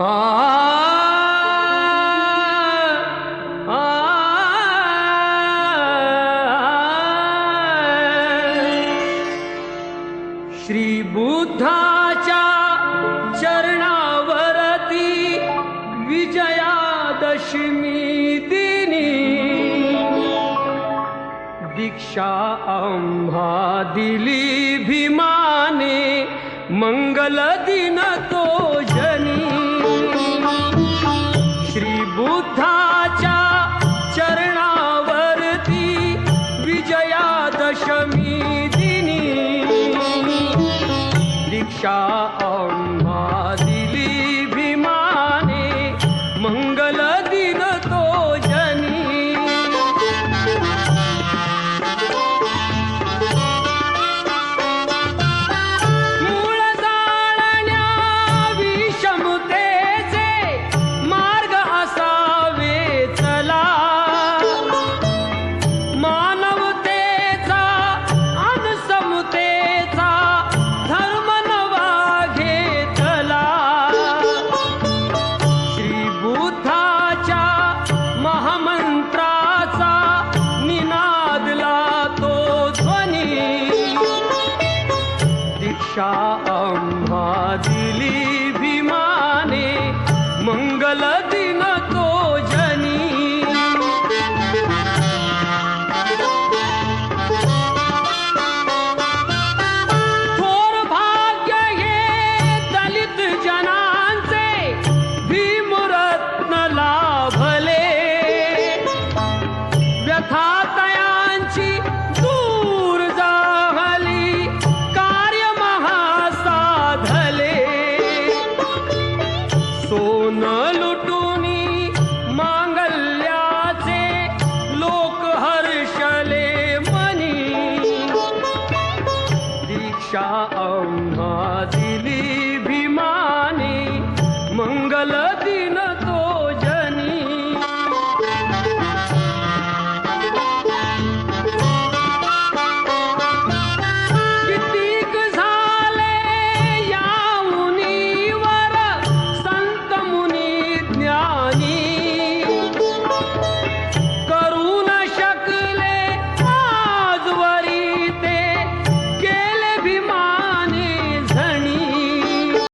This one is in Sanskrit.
आ आ श्री बुद्धाच्या चरणावरती विजयादशमी दिनी दीक्षा आम्हा दिली भीमाने मंगल दिन तो चरणावरती विजयादशमी दिनी। दीक्षा दीक्षा आम्हा दिली भीमाने मंगल दिन तो जनी। थोर भाग्य हे दलित जनांचे भीमरत्न लाभले व्यथातयांची दूर शाह